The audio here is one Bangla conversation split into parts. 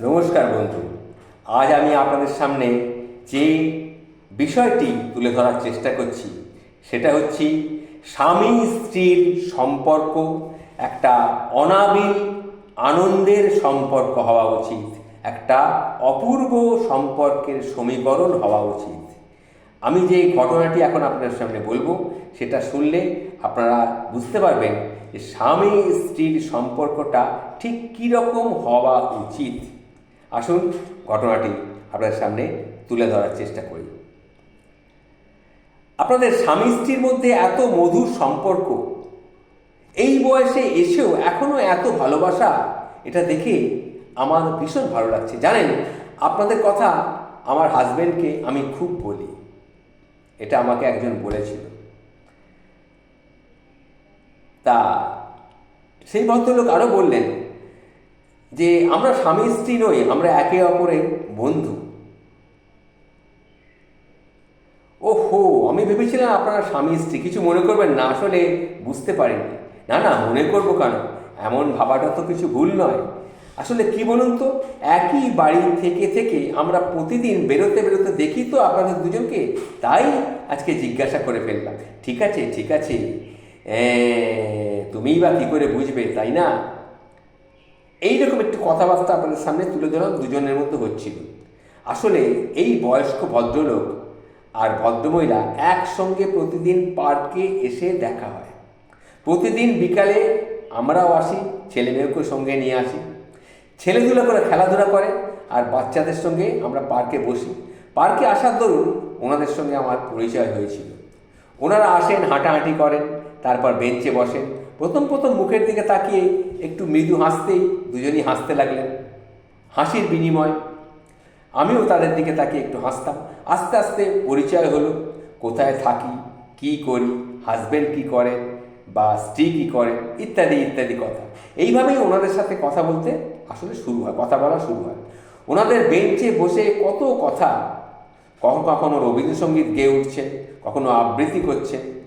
নমস্কার বন্ধু। আজ আমি আপনাদের সামনে যে বিষয়টি তুলে ধরার চেষ্টা করছি, সেটা হচ্ছে স্বামী স্ত্রীর সম্পর্ক, একটা অনাবিল আনন্দের সম্পর্ক হওয়া উচিত, একটা অপূর্ব সম্পর্কের সমীকরণ হওয়া উচিত। আমি যে ঘটনাটি এখন আপনার সামনে বলব, সেটা শুনলে আপনারা বুঝতে পারবেন যে স্বামী স্ত্রীর সম্পর্কটা ঠিক কীরকম হওয়া উচিত। আসুন ঘটনাটি আপনাদের সামনে তুলে ধরার চেষ্টা করি। আপনাদের স্বামী স্ত্রীর মধ্যে এত মধুর সম্পর্ক, এই বয়সে এসেও এখনও এত ভালোবাসা, এটা দেখে আমার ভীষণ ভালো লাগছে। জানেন, আপনাদের কথা আমার হাজব্যান্ডকে আমি খুব বলি। এটা আমাকে একজন বলেছিল। তা সেই ভদ্রলোক আরও বললেন যে আমরা স্বামী স্ত্রী নই আমরা একে অপরের বন্ধু। ও হো আমি ভেবেছিলাম আপনারা স্বামী স্ত্রী কিছু মনে করবেন না আসলে বুঝতে পারিনি। না না মনে করব কেন? এমন ভাবাটা তো কিছু ভুল নয়। আসলে কি বলুন তো একই বাড়ি থেকে থেকে আমরা প্রতিদিন বেরোতে বেরোতে দেখি তো আপনাদের দুজনকে তাই আজকে জিজ্ঞাসা করে ফেললাম। ঠিক আছে ঠিক আছে। এ, তুমিই বা কী করে বুঝবে তাই না? এইরকম একটু কথাবার্তা আপনাদের সামনে তুলে ধরলাম দুজনের মধ্যে হচ্ছিল। আসলে এই বয়স্ক ভদ্রলোক আর ভদ্রমহিলা একসঙ্গে প্রতিদিন পার্কে এসে দেখা হয়। প্রতিদিন বিকালে আমরাও আসি ছেলে মেয়েকে সঙ্গে নিয়ে আসি। ছেলেধুলা করে খেলাধুলা করে আর বাচ্চাদের সঙ্গে আমরা পার্কে বসি। পার্কে আসার দরুন ওনাদের সঙ্গে আমার পরিচয় হয়েছিল। ওনারা আসেন, হাঁটাহাঁটি করেন, তারপর বেঞ্চে বসেন। প্রথম প্রথম মুখের দিকে তাকিয়ে একটু মৃদু হাসতেই দুজনই হাসতে লাগলেন। হাসির বিনিময়। আমিও তাদের দিকে তাকিয়ে একটু হাসতাম। আস্তে আস্তে পরিচয় হলো, কোথায় থাকি, কি করি হাজব্যান্ড কি করে, বা স্ত্রী কী করে, ইত্যাদি ইত্যাদি কথা। এইভাবেই ওনাদের সাথে কথা বলতে আসলে শুরু হয়, কথা বলা শুরু হয়। ওনাদের বেঞ্চে বসে কত কথা। কখনো কখনো রবীন্দ্রসঙ্গীত গেয়ে উঠছে, কখনো আবৃত্তি করছেন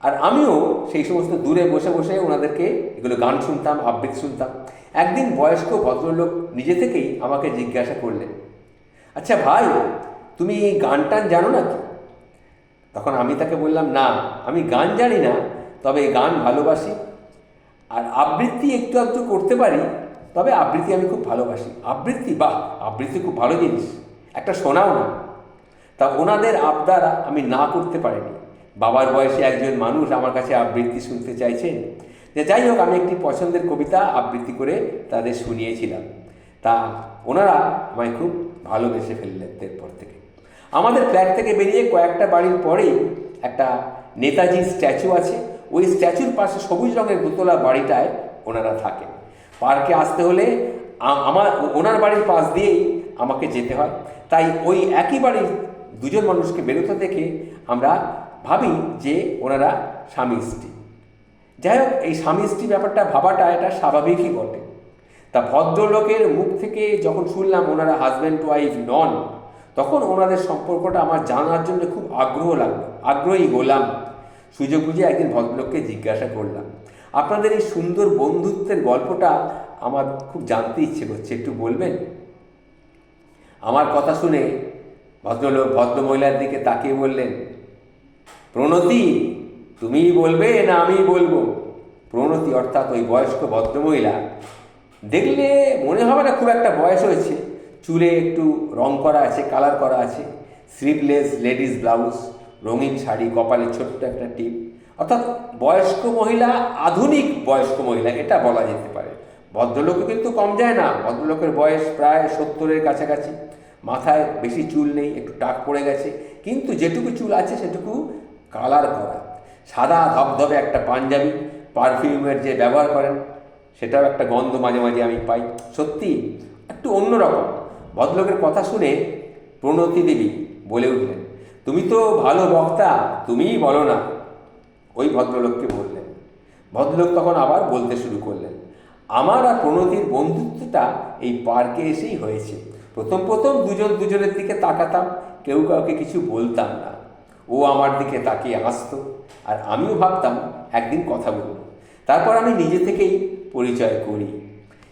আর আমিও সেই সমস্ত দূরে বসে বসে ওনাদেরকে এগুলো গান শুনতাম আবৃত্তি শুনতাম। একদিন বয়স্ক ভদ্রলোক নিজে থেকেই আমাকে জিজ্ঞাসা করলেন আচ্ছা ভাই, তুমি এই গান টান জানো নাকি? তখন আমি তাকে বললাম, না, আমি গান জানি না, তবে গান ভালোবাসি। আর আবৃত্তি একটু একটু করতে পারি, তবে আবৃত্তি আমি খুব ভালোবাসি। আবৃত্তি, বাহ, আবৃত্তি খুব ভালো জিনিস। একটা শোনাও না। তা ওনাদের আবদার আমি না করতে পারিনি। বাবার বয়সে একজন মানুষ আমার কাছে আবৃত্তি শুনতে চাইছেন যে যাই হোক, আমি একটি পছন্দের কবিতা আবৃত্তি করে তাদের শুনিয়েছিলাম। তা ওনারা আমায় খুব ভালোবেসে ফেললেন এরপর থেকে। আমাদের ফ্ল্যাট থেকে বেরিয়ে কয়েকটা বাড়ির পরেই একটা নেতাজি স্ট্যাচু আছে। ওই স্ট্যাচুর পাশে সবুজ রঙের দোতলা বাড়িটায় ওনারা থাকেন। পার্কে আসতে হলে আমার, ওনার বাড়ির পাশ দিয়েই আমাকে যেতে হয়। তাই ওই একই বাড়ির দুজন মানুষকে বেরোতে দেখে আমরা ভাবি যে ওনারা স্বামী স্ত্রী। যাই হোক, এই স্বামী স্ত্রী ব্যাপারটা ভাবাটা এটা স্বাভাবিকই বটে। তা ভদ্রলোকের মুখ থেকে যখন শুনলাম ওনারা হাজব্যান্ড ওয়াইফ নন, তখন ওনাদের সম্পর্কটা আমার জানার জন্য খুব আগ্রহ লাগল। আগ্রহী হলাম। সুযোগ বুঝে একদিন ভদ্রলোককে জিজ্ঞাসা করলাম, আপনাদের এই সুন্দর বন্ধুত্বের গল্পটা আমার খুব জানতে ইচ্ছে করছে, একটু বলবেন? আমার কথা শুনে ভদ্রলোক ভদ্রমহিলার দিকে তাকিয়ে বললেন প্রণতি, তুমিই বলবে না আমিই বলব? প্রণতি অর্থাৎ ওই বয়স্ক ভদ্রমহিলা। দেখলে মনে হবে না খুব একটা বয়স হয়েছে। চুলে একটু রং করা আছে, কালার করা আছে। স্লিভলেস, লেডিস ব্লাউজ, রঙিন শাড়ি, কপালে ছোট্ট একটা টিপ। অর্থাৎ বয়স্ক মহিলা, আধুনিক বয়স্ক মহিলা, এটা বলা যেতে পারে। ভদ্রলোকও কিন্তু কম যায় না। ভদ্রলোকের বয়স প্রায় সত্তরের কাছাকাছি। মাথায় বেশি চুল নেই, একটু টাক পড়ে গেছে। কিন্তু যেটুকু চুল আছে, সেটুকু কালার করা। সাদা ধবধবে একটা পাঞ্জাবি, পারফিউমের যে ব্যবহার করেন, সেটাও একটা গন্ধ মাঝে মাঝে আমি পাই। সত্যি, একটু অন্যরকম ভদ্রলোকের কথা শুনে প্রণতি দেবী বলে উঠলেন, তুমি তো ভালো বক্তা, তুমিই বলো না। ওই ভদ্রলোককে বললেন। ভদ্রলোক তখন আবার বলতে শুরু করলেন, আমার আর প্রণতির বন্ধুত্বটা এই পার্কে এসেই হয়েছে। প্রথম প্রথম দুজন দুজনের দিকে তাকাতাম, কেউ কাউকে কিছু বলতাম না। ও আমার দিকে তাকিয়ে হাসতো, আর আমিও ভাবতাম একদিন কথা বলব। তারপর আমি নিজে থেকেই পরিচয় করি।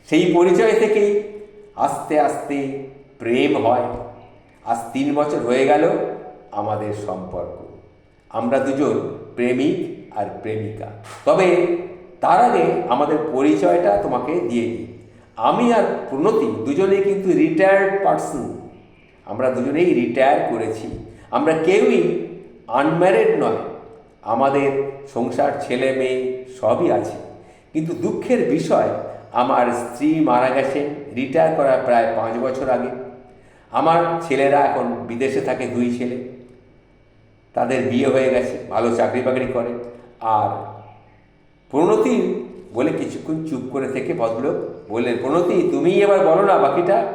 সেই পরিচয় থেকেই আস্তে আস্তে প্রেম হয়। আজ তিন বছর হয়ে গেল আমাদের সম্পর্ক। আমরা দুজন প্রেমিক আর প্রেমিকা। তবে তার আগে আমাদের পরিচয়টা তোমাকে দিয়ে দিই। আমি আর প্রণতি দুজনেই কিন্তু রিটায়ার্ড পার্সন আমরা দুজনেই রিটায়ার করেছি। আমরা কেউই আনম্যারিড নয়। আমাদের সংসার ছেলে মেয়ে সবই আছে। কিন্তু দুঃখের বিষয়, আমার স্ত্রী মারা গেছেন রিটায়ার করার প্রায় পাঁচ বছর আগে। আমার ছেলেরা এখন বিদেশে থাকে দুই ছেলে। তাদের বিয়ে হয়ে গেছে, ভালো চাকরি বাকরি করে। আর প্রণতি বলে কিছুক্ষণ চুপ করে থেকে ভদ্রলোক বললেন, প্রণতি তুমিই এবার বলো না বাকিটা।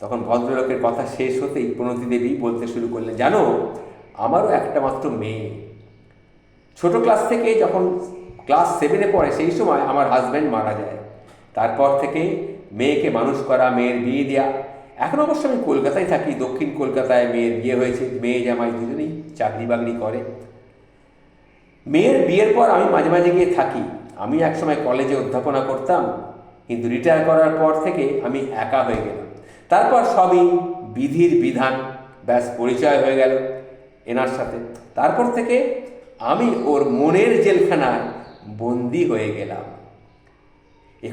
তখন ভদ্রলোকের কথা শেষ হতেই প্রণতি দেবী বলতে শুরু করলেন, জানো আমারও একটা মাত্র মেয়ে। ছোট ক্লাস থেকে যখন ক্লাস সেভেনে পড়ে, সেই সময় আমার হাজব্যান্ড মারা যায়। তারপর থেকে মেয়েকে মানুষ করা, মেয়ের বিয়ে দেওয়া এখন অবশ্য আমি কলকাতায় থাকি, দক্ষিণ কলকাতায় মেয়ের বিয়ে হয়েছে, মেয়ে জামাই দুজনেই চাকরি বাকরি করে। মেয়ের বিয়ের পর আমি মাঝে মাঝে গিয়ে থাকি। আমি একসময় কলেজে অধ্যাপনা করতাম, কিন্তু রিটায়ার করার পর থেকে আমি একা হয়ে গেলাম। তারপর সবই বিধির বিধান, ব্যাস পরিচয় হয়ে গেল। এনার সাথে। তারপর থেকে আমি ওর মনের জেলখানায় বন্দি হয়ে গেলাম।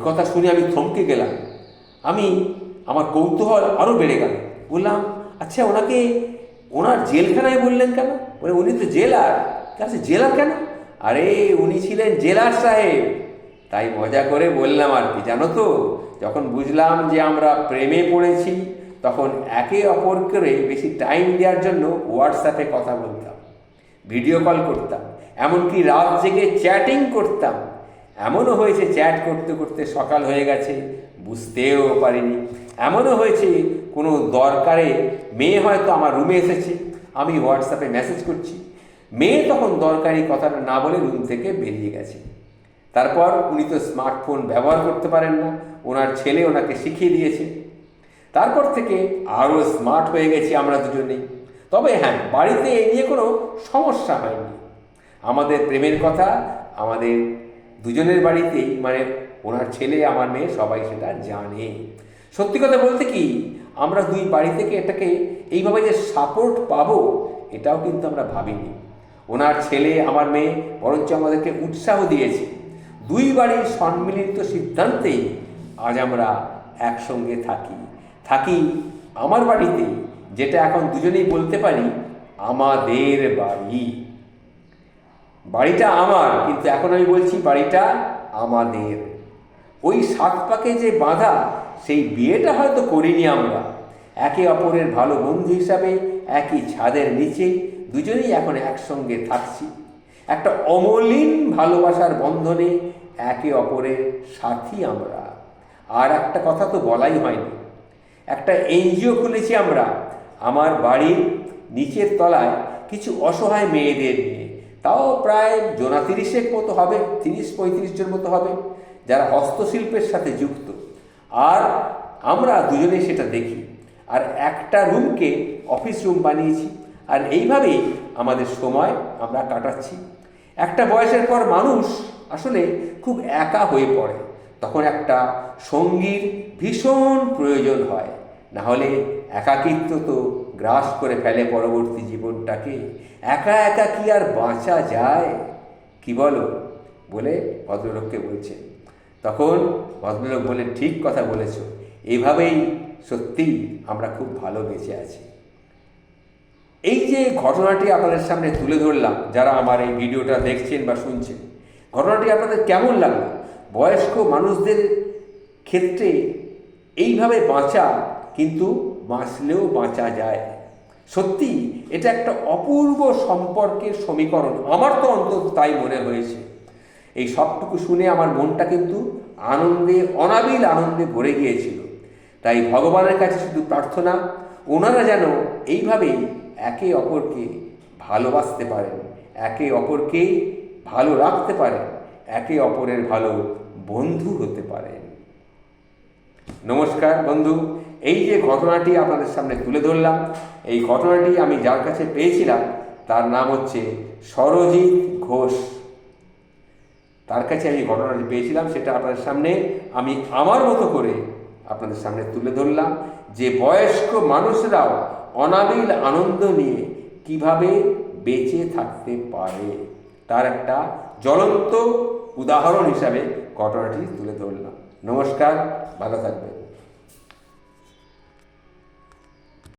কথা শুনে আমি থমকে গেলাম। আমি আমার কৌতূহল আরও বেড়ে গেল। বললাম আচ্ছা ওনাকে ওনার জেলখানায় বললেন কেন? বলে, উনি তো জেলার। কাছে জেলার কেন? আরে, উনি ছিলেন জেলার সাহেব। তাই মজা করে বললাম আর কি, জানো তো? যখন বুঝলাম যে আমরা প্রেমে পড়েছি তখন একে অপরকে বেশি টাইম দেওয়ার জন্য হোয়াটসঅ্যাপে কথা বলতাম ভিডিও কল করতাম, এমনকি রাত জেগে চ্যাটিং করতাম। এমনও হয়েছে চ্যাট করতে করতে সকাল হয়ে গেছে, বুঝতেও পারিনি। এমনও হয়েছে কোনো দরকারে মেয়ে হয়তো আমার রুমে এসেছে, আমি হোয়াটসঅ্যাপে মেসেজ করছি। মেয়ে তখন দরকারি কথাটা না বলে রুম থেকে বেরিয়ে গেছে। তারপর উনি তো স্মার্টফোন ব্যবহার করতে পারেন না, ওনার ছেলে ওনাকে শিখিয়ে দিয়েছে। তারপর থেকে আরও স্মার্ট হয়ে গেছি আমরা দুজনেই। তবে হ্যাঁ বাড়িতে এই নিয়ে কোনো সমস্যা হয়নি। আমাদের প্রেমের কথা, আমাদের দুজনের বাড়িতেই মানে ওনার ছেলে, আমার মেয়ে, সবাই সেটা জানে। সত্যি কথা বলতে কি, আমরা দুই বাড়ি থেকে এটাকে এইভাবে যে সাপোর্ট পাবো, এটাও কিন্তু আমরা ভাবিনি। ওনার ছেলে, আমার মেয়ে, বরঞ্চ আমাদেরকে উৎসাহ দিয়েছে। দুই বাড়ির সম্মিলিত সিদ্ধান্তেই আজ আমরা একসঙ্গে থাকি। থাকি আমার বাড়িতে, যেটা এখন দুজনেই বলতে পারি, আমাদের বাড়ি। বাড়িটা আমার, কিন্তু এখন আমি বলছি বাড়িটা আমাদের। ওই সাত পাকে যে বাঁধা, সেই বিয়েটা হয়তো করিনি আমরা। একে অপরের ভালো বন্ধু হিসাবে, একই ছাদের নিচে, দুজনেই এখন একসঙ্গে থাকছি। একটা অমলিন ভালোবাসার বন্ধনে একে অপরের সাথী আমরা। আর একটা কথা তো বলাই হয়নি। একটা এনজিও খুলেছি আমরা। আমার বাড়ির নিচের তলায় কিছু অসহায় মেয়েদের নিয়ে। তাও প্রায় জোনা তিরিশের মতো হবে, তিরিশ, পঁয়ত্রিশ জন মতো হবে, যারা হস্তশিল্পের সাথে যুক্ত। আর আমরা দুজনে সেটা দেখি। আর একটা রুমকে অফিস রুম বানিয়েছি। আর এইভাবেই আমাদের সময় আমরা কাটাচ্ছি। একটা বয়সের পর মানুষ আসলে খুব একা হয়ে পড়ে। তখন একটা সঙ্গীর ভীষণ প্রয়োজন হয়। না হলে একাকিত্ব তো গ্রাস করে ফেলে পরবর্তী জীবনটাকে। একা একা কি আর বাঁচা যায়? কি বলো? বলে ভদ্রলোককে বলছে। তখন ভদ্রলোক বলে ঠিক কথা বলেছ। এইভাবেই সত্যিই আমরা খুব ভালো বেঁচে আছি। এই যে ঘটনাটি আপনাদের সামনে তুলে ধরলাম, যারা আমার এই ভিডিওটা দেখছেন বা শুনছেন, ঘটনাটি আপনাদের কেমন লাগল? বয়স্ক মানুষদের ক্ষেত্রে এইভাবে বাঁচা কিন্তু বাঁচলেও বাঁচা যায়। সত্যি, এটা একটা অপূর্ব সম্পর্কের সমীকরণ। আমার তো অন্তত তাই মনে হয়েছে। এই সবটুকু শুনে আমার মনটা কিন্তু আনন্দে, অনাবিল আনন্দে ভরে গিয়েছিল। তাই ভগবানের কাছে শুধু প্রার্থনা, ওনারা যেন এইভাবেই একে অপরকে ভালোবাসতে পারেন, একে অপরকে ভালো রাখতে পারেন, একে অপরের ভালো বন্ধু হতে পারেন নমস্কার বন্ধু, এই যে ঘটনাটি আপনাদের সামনে তুলে ধরলাম, এই ঘটনাটি আমি যার কাছে পেয়েছিলাম, তার নাম হচ্ছে সরজিৎ ঘোষ। তার কাছে আমি ঘটনাটি পেয়েছিলাম, সেটা আপনাদের সামনে আমি আমার মতো করে আপনাদের সামনে তুলে ধরলাম, যে বয়স্ক মানুষরাও অনাবিল আনন্দ নিয়ে কীভাবে বেঁচে থাকতে পারে। তার একটা জ্বলন্ত উদাহরণ হিসাবে ঘটনাটি তুলে ধরলাম। নমস্কার ভালো থাকবেন।